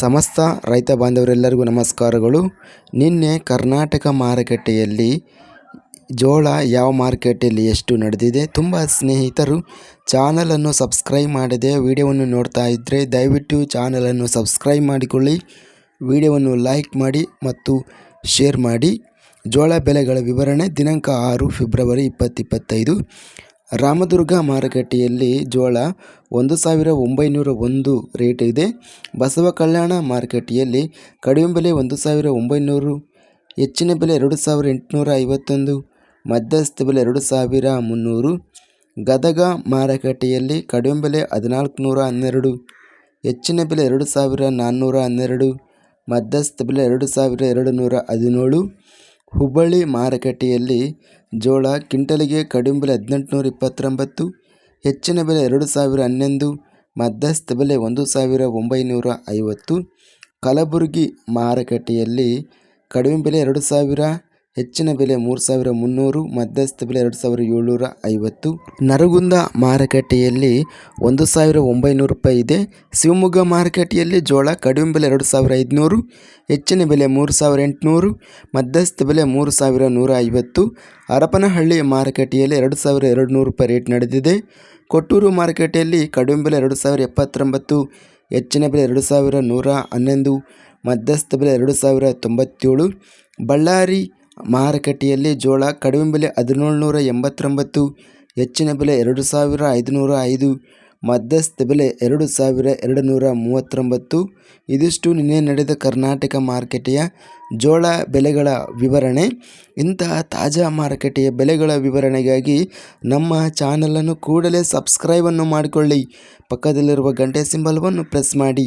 ಸಮಸ್ತ ರೈತ ಬಾಂಧವರೆಲ್ಲರಿಗೂ ನಮಸ್ಕಾರಗಳು. ನಿನ್ನೆ ಕರ್ನಾಟಕ ಮಾರುಕಟ್ಟೆಯಲ್ಲಿ ಜೋಳ ಯಾವ ಮಾರುಕಟ್ಟೆಯಲ್ಲಿ ಎಷ್ಟು ನಡೆದಿದೆ ತುಂಬ ಸ್ನೇಹಿತರು ಚಾನಲನ್ನು ಸಬ್ಸ್ಕ್ರೈಬ್ ಮಾಡದೆ ವಿಡಿಯೋವನ್ನು ನೋಡ್ತಾ ಇದ್ದರೆ ದಯವಿಟ್ಟು ಚಾನಲನ್ನು ಸಬ್ಸ್ಕ್ರೈಬ್ ಮಾಡಿಕೊಳ್ಳಿ. ವಿಡಿಯೋವನ್ನು ಲೈಕ್ ಮಾಡಿ ಮತ್ತು ಶೇರ್ ಮಾಡಿ. ಜೋಳ ಬೆಲೆಗಳ ವಿವರಣೆ ದಿನಾಂಕ ಆರು ಫೆಬ್ರವರಿ ಇಪ್ಪತ್ತಿಪ್ಪತ್ತೈದು ರಾಮದುರ್ಗ ಮಾರುಕಟ್ಟೆಯಲ್ಲಿ ಜೋಳ ಒಂದು ಸಾವಿರ ಒಂಬೈನೂರ ಒಂದು ರೇಟ್ ಇದೆ. ಬಸವ ಕಲ್ಯಾಣ ಮಾರುಕಟ್ಟೆಯಲ್ಲಿ ಕಡಿಮೆ ಬೆಲೆ ಒಂದು ಸಾವಿರ ಒಂಬೈನೂರು, ಹೆಚ್ಚಿನ ಬೆಲೆ ಎರಡು ಸಾವಿರ ಎಂಟುನೂರ ಐವತ್ತೊಂದು, ಮಧ್ಯಸ್ಥ ಬೆಲೆ ಎರಡು ಸಾವಿರ ಮುನ್ನೂರು. ಗದಗ ಮಾರುಕಟ್ಟೆಯಲ್ಲಿ ಕಡಿಮೆ ಬೆಲೆ ಹದಿನಾಲ್ಕು ನೂರ ಹನ್ನೆರಡು, ಹೆಚ್ಚಿನ ಬೆಲೆ ಎರಡು ಸಾವಿರ ನಾನ್ನೂರ ಹನ್ನೆರಡು, ಮಧ್ಯಸ್ಥ ಬೆಲೆ ಎರಡು ಸಾವಿರ ಎರಡು ನೂರ ಹದಿನೇಳು. ಹುಬ್ಬಳ್ಳಿ ಮಾರುಕಟ್ಟೆಯಲ್ಲಿ ಜೋಳ ಕ್ವಿಂಟಲಿಗೆ ಕಡಿಮೆ ಬೆಲೆ ಹದಿನೆಂಟುನೂರ ಇಪ್ಪತ್ತೊಂಬತ್ತು ಹೆಚ್ಚಿನ ಬೆಲೆ ಎರಡು ಸಾವಿರ ಹನ್ನೊಂದು, ಮಧ್ಯಸ್ಥ ಬೆಲೆ ಒಂದು ಸಾವಿರ ಒಂಬೈನೂರ ಐವತ್ತು ಕಲಬುರಗಿ ಮಾರುಕಟ್ಟೆಯಲ್ಲಿ ಕಡಿಮೆ ಬೆಲೆ ಎರಡು ಸಾವಿರ ಹೆಚ್ಚಿನ ಬೆಲೆ ಮೂರು ಸಾವಿರ ಮುನ್ನೂರು, ಮಧ್ಯಸ್ಥ ಬೆಲೆ ಎರಡು ಸಾವಿರ ಏಳ್ನೂರ ಐವತ್ತು. ನರಗುಂದ ಮಾರುಕಟ್ಟೆಯಲ್ಲಿ ಒಂದು ಸಾವಿರ ಒಂಬೈನೂರು ರೂಪಾಯಿ ಇದೆ. ಶಿವಮೊಗ್ಗ ಮಾರುಕಟ್ಟೆಯಲ್ಲಿ ಜೋಳ ಕಡಿಮೆ ಬೆಲೆ ಎರಡು ಸಾವಿರ ಐದುನೂರು, ಹೆಚ್ಚಿನ ಬೆಲೆ ಮೂರು ಸಾವಿರ ಎಂಟುನೂರು, ಮಧ್ಯಸ್ಥ ಬೆಲೆ ಮೂರು ಸಾವಿರ ನೂರ ಐವತ್ತು. ಹರಪನಹಳ್ಳಿ ಮಾರುಕಟ್ಟೆಯಲ್ಲಿ ಎರಡು ಸಾವಿರ ಎರಡು ನೂರು ರೂಪಾಯಿ ರೇಟ್ ನಡೆದಿದೆ. ಕೊಟ್ಟೂರು ಮಾರುಕಟ್ಟೆಯಲ್ಲಿ ಕಡಿಮೆ ಬೆಲೆ ಎರಡು ಸಾವಿರ ಎಪ್ಪತ್ತೊಂಬತ್ತು, ಹೆಚ್ಚಿನ ಬೆಲೆ ಎರಡು ಸಾವಿರ ನೂರ ಹನ್ನೊಂದು, ಮಧ್ಯಸ್ಥ ಬೆಲೆ ಎರಡು ಸಾವಿರ ತೊಂಬತ್ತೇಳು. ಬಳ್ಳಾರಿ ಮಾರುಕಟ್ಟೆಯಲ್ಲಿ ಜೋಳ ಕಡಿಮೆ ಬೆಲೆ ಹದಿನೇಳು ನೂರ ಎಂಬತ್ತೊಂಬತ್ತು, ಹೆಚ್ಚಿನ ಬೆಲೆ ಎರಡು ಸಾವಿರ ಐದುನೂರ ಐದು, ಮಧ್ಯಸ್ಥ ಬೆಲೆ ಎರಡು ಸಾವಿರ ಎರಡು ನೂರ ಮೂವತ್ತೊಂಬತ್ತು. ಇದಿಷ್ಟು ನಿನ್ನೆ ನಡೆದ ಕರ್ನಾಟಕ ಮಾರುಕಟ್ಟೆಯ ಜೋಳ ಬೆಲೆಗಳ ವಿವರಣೆ. ಇಂತಹ ತಾಜಾ ಮಾರುಕಟ್ಟೆಯ ಬೆಲೆಗಳ ವಿವರಣೆಗಾಗಿ ನಮ್ಮ ಚಾನಲನ್ನು ಕೂಡಲೇ ಸಬ್ಸ್ಕ್ರೈಬನ್ನು ಮಾಡಿಕೊಳ್ಳಿ. ಪಕ್ಕದಲ್ಲಿರುವ ಗಂಟೆ ಸಿಂಬಲ್ವನ್ನು ಪ್ರೆಸ್ ಮಾಡಿ.